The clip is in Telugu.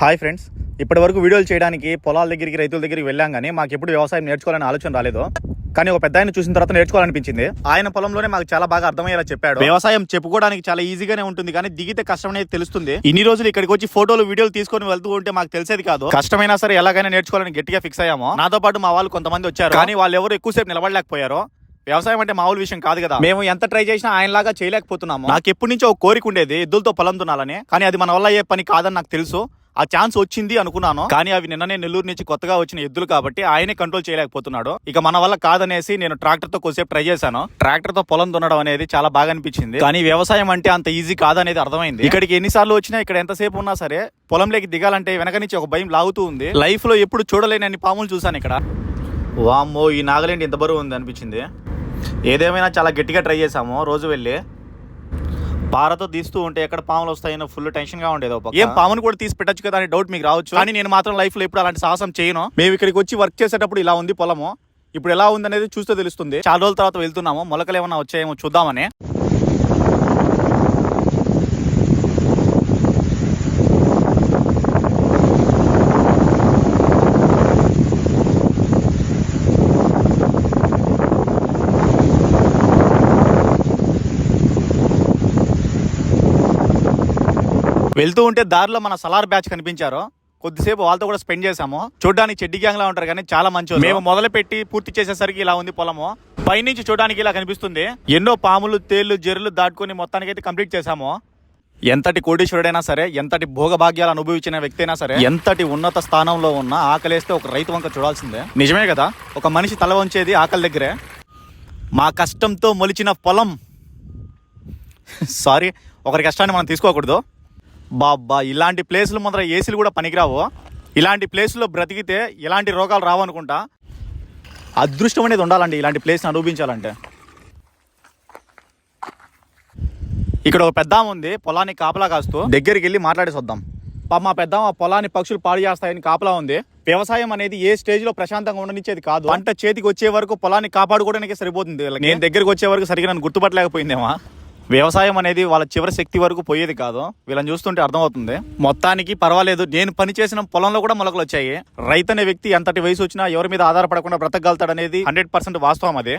Hi friends. ఇప్పటి వరకు వీడియోలు చేయడానికి పొలాల దగ్గరికి రైతుల దగ్గరికి వెళ్ళాం కానీ మాకు ఎప్పుడు వ్యవసాయం నేర్చుకోవాలని ఆలోచన రాలేదు. కానీ ఒక పెద్ద ఆయన చూసిన తర్వాత నేర్చుకోవాలనిపించింది. ఆయన పొలంలోనే మాకు చాలా బాగా అర్థమయ్యేలా చెప్పాడు. వ్యవసాయం చెప్పుకోవడానికి చాలా ఈజీగానే ఉంటుంది కానీ దిగితే కష్టం అనేది తెలుస్తుంది. ఇన్ని రోజులు ఇక్కడికి వచ్చి ఫోటోలు వీడియోలు తీసుకొని వెళ్తూ ఉంటే మాకు తెలిసేది కాదు. కష్టమైనా సరే ఎలాగైనా నేర్చుకోవాలని గట్టిగా ఫిక్స్ అయ్యాము. నాతో పాటు మా వాళ్ళు కొంతమంది వచ్చారు. కానీ వాళ్ళు ఎవరు ఎక్కువసేపు నిలబడలేకపోయారు. వ్యవసాయం అంటే మామూలు విషయం కాదు కదా. మేము ఎంత ట్రై చేసినా ఆయనలాగా చేయలేకపోతున్నాము. నాకు ఎప్పటి నుంచో ఒక కోరిక ఉండేది ఎద్దులతో పొలం దున్నాలని. కానీ అది మన వల్ల అయ్యే పని కాదని నాకు తెలుసు. ఆ ఛాన్స్ వచ్చింది అనుకున్నాను. కానీ అవి నిన్ననే నెల్లూరు నుంచి కొత్తగా వచ్చిన ఎద్దులు కాబట్టి ఆయనే కంట్రోల్ చేయలేకపోతున్నాడు. ఇక మన వల్ల కాదనేసి నేను ట్రాక్టర్తో కొద్దిసేపు ట్రై చేశాను. ట్రాక్టర్తో పొలం దున్నడం అనేది చాలా బాగా అనిపించింది. కానీ వ్యవసాయం అంటే అంత ఈజీ కాదనేది అర్థమైంది. ఇక్కడికి ఎన్నిసార్లు వచ్చినా ఇక్కడ ఎంతసేపు ఉన్నా సరే పొలంలోకి దిగాలంటే వెనక నుంచి ఒక భయం లాగుతూ ఉంది. లైఫ్లో ఎప్పుడు చూడలేని అన్ని పాములు చూసాను ఇక్కడ. వామ్మో ఈ నాగలేండి ఇంత బరువు ఉంది అనిపించింది. ఏదేమైనా చాలా గట్టిగా ట్రై చేసాము రోజు వెళ్ళి పారతో తీస్తూ ఉంటే ఎక్కడ పాములు వస్తాయని ఫుల్ టెన్షన్గా ఉండేది ఏం పామును కూడా తీసి పెట్టచ్చు కదా అనే డౌట్ మీకు రావచ్చు. కానీ నేను మాత్రం లైఫ్లో ఎప్పుడు అలాంటి సాహసం చేయను. మేము ఇక్కడికి వచ్చి వర్క్ చేసేటప్పుడు ఇలా ఉంది పొలము. ఇప్పుడు ఎలా ఉంది అనేది చూస్తే తెలుస్తుంది. చాలా రోజుల తర్వాత వెళ్తున్నాము. మొలకలు ఏమైనా వచ్చాయేమో చూద్దామని. వెళ్తూ ఉంటే దారిలో మన సలార్ బ్యాచ్ కనిపించారు. కొద్దిసేపు వాళ్ళతో కూడా స్పెండ్ చేసాము చూడడానికి చెడ్డి గ్యాంగ్ లా ఉంటారు కానీ చాలా మంచి మేము మొదలు పెట్టి పూర్తి చేసేసరికి ఇలా ఉంది పొలము. పైనుంచి చూడడానికి ఇలా కనిపిస్తుంది. ఎన్నో పాములు తేళ్ళు జెర్రులు దాటుకొని మొత్తానికి అయితే కంప్లీట్ చేసాము ఎంతటి కోటీశ్వరుడైనా సరే ఎంతటి భోగభాగ్యాలు అనుభవించిన వ్యక్తి అయినా సరే ఎంతటి ఉన్నత స్థానంలో ఉన్న ఆకలేస్తే ఒక రైతు వంక చూడాల్సిందే. నిజమే కదా? ఒక మనిషి తల వంచేది ఆకలి దగ్గరే. మా కష్టంతో మొలిచిన పొలం. సారీ ఒకరి కష్టాన్ని మనం తీసుకోకూడదు. బాబ్బా ఇలాంటి ప్లేసులు ముందర ఏసీలు కూడా పనికిరావు. ఇలాంటి ప్లేసుల్లో బ్రతికితే ఎలాంటి రోగాలు రావనుకుంటా అదృష్టం అనేది ఉండాలండి ఇలాంటి ప్లేస్ని అనుభవించాలంటే. ఇక్కడ ఒక పెద్ద ఉంది పొలాన్ని కాపలా కాస్తూ. దగ్గరికి వెళ్ళి మాట్లాడేసి వద్దాం మా పెద్ద పొలాన్ని పక్షులు పాడు చేస్తాయని కాపలా ఉంది. వ్యవసాయం అనేది ఏ స్టేజ్లో ప్రశాంతంగా ఉండనిచ్చేది కాదు. పంట చేతికి వచ్చే వరకు పొలాన్ని కాపాడుకోవడానికి సరిపోతుంది. నేను దగ్గరికి వచ్చే వరకు సరిగ్గా నన్ను గుర్తుపట్టలేకపోయిందేమా. వ్యవసాయం అనేది వాళ్ళ చివరి శక్తి వరకు పోయేది కాదు. వీళ్ళని చూస్తుంటే అర్థమవుతుంది. మొత్తానికి పర్వాలేదు. నేను పని చేసిన పొలంలో కూడా మొలకలు వచ్చాయి. రైతు అనే వ్యక్తి ఎంతటి వయసు వచ్చినా ఎవరి మీద ఆధారపడకుండా బ్రతకగలుగుతాడనేది హండ్రెడ్ పర్సెంట్ వాస్తవం అదే.